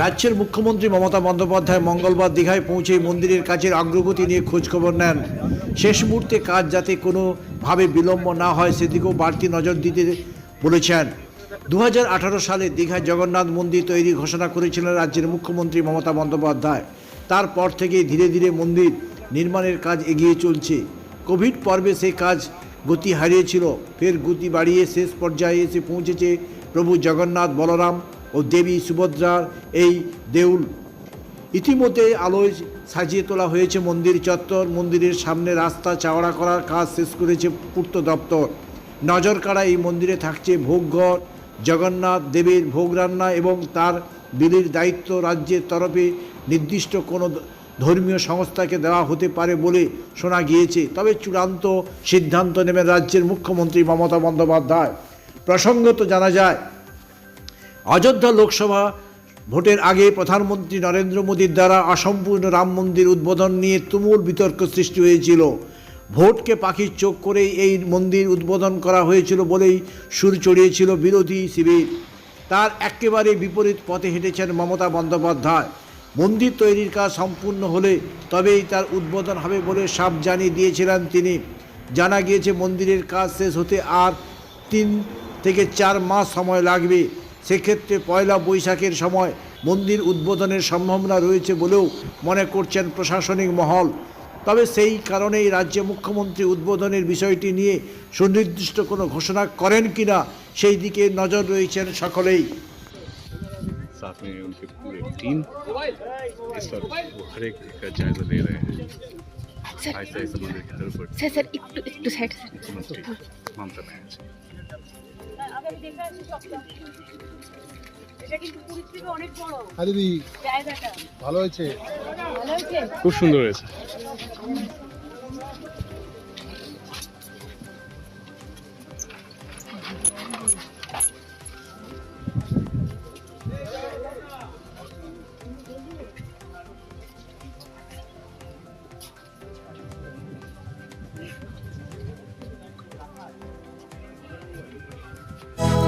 রাজ্যের মুখ্যমন্ত্রী মমতা বন্দ্যোপাধ্যায় মঙ্গলবার দীঘায় পৌঁছে মন্দিরের কাজের অগ্রগতি নিয়ে খোঁজখবর নেন। শেষ মুহূর্তে কাজ যাতে কোনোভাবে বিলম্ব না হয় সেদিকেও বাড়তি নজর দিতে বলেছেন। দু হাজার আঠারো সালে দীঘায় জগন্নাথ মন্দির তৈরি ঘোষণা করেছিলেন রাজ্যের মুখ্যমন্ত্রী মমতা বন্দ্যোপাধ্যায়। তারপর থেকে ধীরে ধীরে মন্দির নির্মাণের কাজ এগিয়ে চলছে। কোভিড পর্বে সেই কাজ গতি হারিয়েছিল, ফের গতি বাড়িয়ে শেষ পর্যায়ে এসে পৌঁছেছে প্রভু জগন্নাথ বলরাম। ও দেবী সুভদ্রার এই দেউল। ইতিমধ্যে আলোয় সাজিয়ে তোলা হয়েছে মন্দির চত্বর। মন্দিরের সামনে রাস্তা চাওড়া করার কাজ শেষ করেছে পূর্ত দপ্তর। নজর কাড়া এই মন্দিরে থাকছে ভোগঘর। জগন্নাথ দেবীর ভোগ রান্না এবং তার বিলির দায়িত্ব রাজ্যের তরফে নির্দিষ্ট কোনো ধর্মীয় সংস্থাকে দেওয়া হতে পারে বলে শোনা গিয়েছে। তবে চূড়ান্ত সিদ্ধান্ত নেবেন রাজ্যের মুখ্যমন্ত্রী মমতা বন্দ্যোপাধ্যায়। প্রসঙ্গত জানা যায় অযোধ্যা লোকসভা ভোটের আগে প্রধানমন্ত্রী নরেন্দ্র মোদীর দ্বারা অসম্পূর্ণ রাম মন্দির উদ্বোধন নিয়ে তুমুল বিতর্ক সৃষ্টি হয়েছিল। ভোটকে পাখির চোখ করেই এই মন্দির উদ্বোধন করা হয়েছিল বলেই সুর চড়িয়েছিল বিরোধী শিবির। তার একেবারে বিপরীত পথে হেঁটেছেন মমতা বন্দ্যোপাধ্যায়। মন্দির তৈরির কাজ সম্পূর্ণ হলে তবেই তার উদ্বোধন হবে বলে সাপ জানিয়ে দিয়েছিলেন তিনি। জানা গিয়েছে মন্দিরের কাজ শেষ হতে আর তিন থেকে চার মাস সময় লাগবে। সেক্ষেত্রে পয়লা বৈশাখের সময় মন্দির উদ্বোধনের সম্ভাবনা রয়েছে বলেও মনে করছেন প্রশাসনিক মহল তবে সেই কারণেই রাজ্যে মুখ্যমন্ত্রী উদ্বোধনের বিষয়টি নিয়ে সুনির্দিষ্ট কোনো ঘোষণা করেন কিনা সেই দিকে নজর রয়েছেন সকলেই साथ में उनकी पूरी टीम इस वक्त वो हर एक का जायजा ले रहे हैं স্যার आहिस्ता आहिस्ता मंदिर की तरफ बढ़ते স্যার স্যার হ্যাঁ দিদি ভালো হয়েছে? খুব সুন্দর হয়েছে।